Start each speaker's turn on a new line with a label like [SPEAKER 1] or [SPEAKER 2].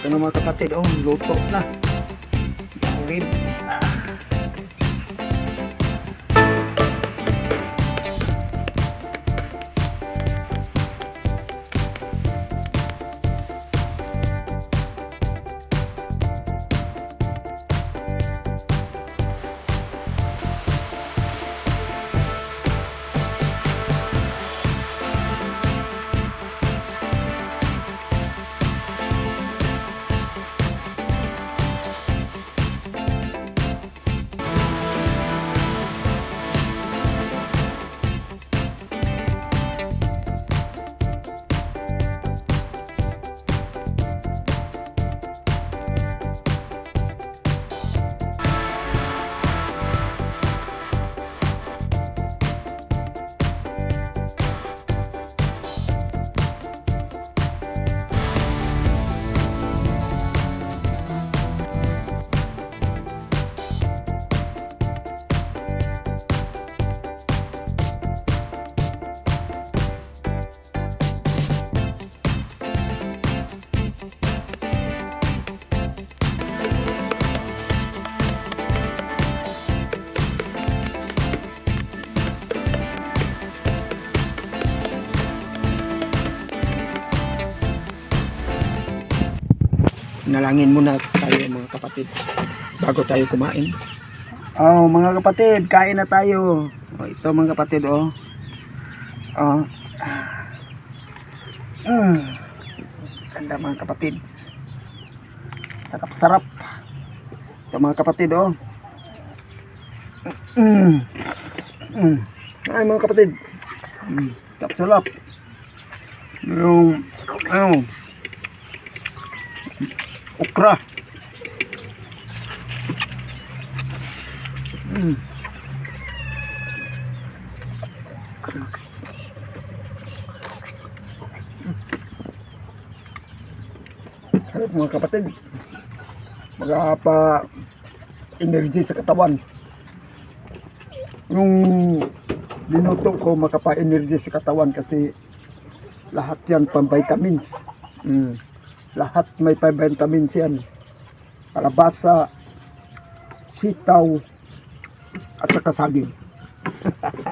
[SPEAKER 1] Ito na mga kapatid, oh, luto na. Ribs. Nalangin muna tayo mga kapatid bago tayo kumain. Oh, mga kapatid, kain na tayo. Oh, ito mga kapatid, oh. Oh. Mm. Ganda mga kapatid. Sarap-sarap. Ito mga kapatid, oh. Mm. Mm. Ay mga kapatid. Mm. Sarap-sarap. Yung, ano, okra. Mm. Sarap mga kapatid. Magapa energy sa katawan. Yung linuto ko makapa-energy sa katawan kasi lahat yan pang vitamins. Mm lahat may vitamins yan kalabasa sitaw at saka saging.